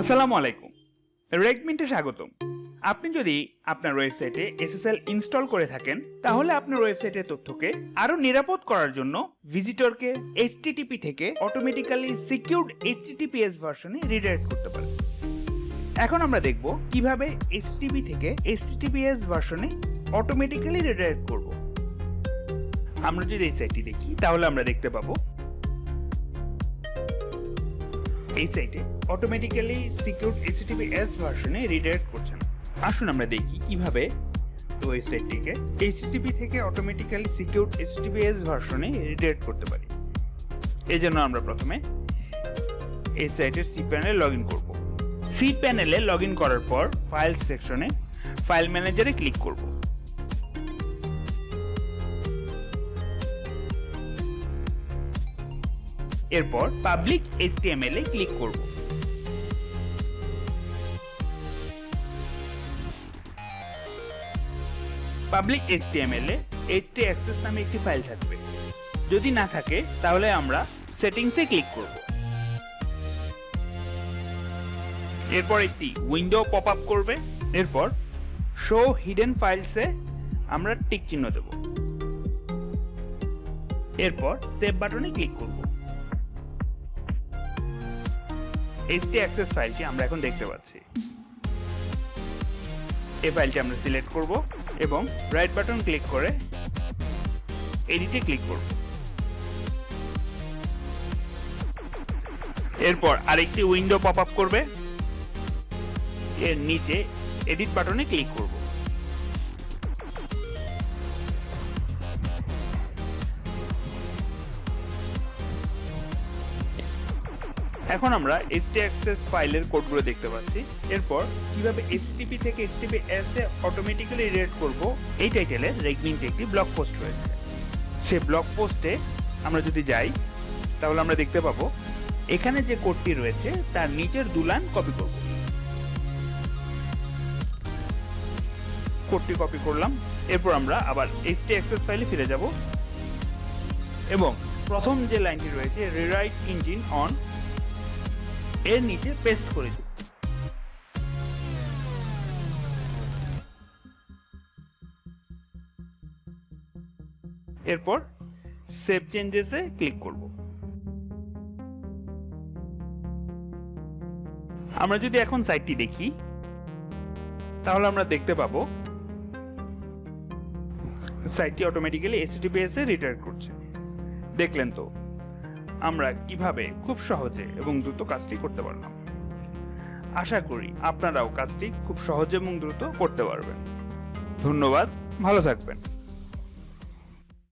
আসসালামু আলাইকুম। রেগমিন্টে স্বাগতম। আপনি যদি আপনার ওয়েবসাইটে এসএসএল ইনস্টল করে থাকেন, তাহলে আপনার ওয়েবসাইটের তথ্যকে আরও নিরাপদ করার জন্য ভিজিটরকে এইচটিটিপি থেকে অটোমেটিক্যালি সিকিউরড এইচটিটিপিএস ভার্সনে রিডাইরেক্ট করতে পারেন। এখন আমরা দেখব কীভাবে এইচটিটিপি থেকে এইচটিটিপিএস ভার্সনে অটোমেটিক্যালি রিডাইরেক্ট করব। আমরা যদি এই সাইটটি দেখি, তাহলে আমরা দেখতে পাবো এই সাইটে অটোমেটিক্যালি সিকিউরড এস ভার্সনে রিডাইরেক্ট করছেন। আসুন আমরা দেখি কীভাবে ওয়েবসাইটটিকে এইচটিটিপি থেকে অটোমেটিক্যালি সিকিউরড এইচটিটিপিএস ভার্সনে রিডাইরেক্ট করতে পারি। এই জন্য আমরা প্রথমে এই সাইটের সি প্যানেলে লগ ইন করব। সি প্যানেলে লগ ইন করার পর ফাইল সেকশনে ফাইল ম্যানেজারে ক্লিক করব। এরপর পাবলিক এইচটিএমএল এ ক্লিক করব। পাবলিক এইচটিএমএল এ এইচটি অ্যাক্সেস নামে একটি ফাইল থাকবে। যদি না থাকে, তাহলে আমরা সেটিংসে ক্লিক করব। এরপর একটি উইন্ডো পপ আপ করবে। এরপর শো হিডেন ফাইলসে আমরা টিক চিহ্ন দেব। এরপর সেভ বাটনে ক্লিক করব। এইচটি অ্যাক্সেস ফাইলটি আমরা এখন দেখতে পাচ্ছি। এই ফাইলটি আমরা সিলেক্ট করব এবং রাইট বাটন ক্লিক করে এডিটে ক্লিক করব। এরপর আরেকটি উইন্ডো পপ আপ করবে। এর নিচে এডিট বাটনে ক্লিক করব। এখন আমরা HT অ্যাক্সেস ফাইলের কোডগুলো দেখতে পাচ্ছি। এরপর কীভাবে HTTP থেকে HTTPS এ অটোমেটিক্যালি রিড করব, এই টাইটেলে রেগমিন্টে একটি ব্লগ পোস্ট রয়েছে। সেই ব্লগ পোস্টে আমরা যদি যাই, তাহলে আমরা দেখতে পাবো, এখানে যে কোডটি রয়েছে, তার নিচের দুলান কপি করব। কোডটি কপি করলাম, এরপর আমরা আবার HT অ্যাক্সেস ফাইলে ফিরে যাব। এবং প্রথম যে লাইনটি রয়েছে রিরাইট ইঞ্জিন অন এর নিচে পেস্ট করে দিই এরপর সেভ চেঞ্জেসে ক্লিক করব। আমরা যদি এখন সাইটটি দেখি, তাহলে আমরা দেখতে পাবো সাইটটি অটোমেটিক্যালি এসটিপিএস এ রিটার্ন করছে। দেখলেন তো? আমরা কীভাবে খুব সহজে এবং দ্রুত কাজটি করতে পারলাম। আশা করি আপনারাও কাজটি খুব সহজে এবং দ্রুত করতে পারবেন। ধন্যবাদ, ভালো থাকবেন।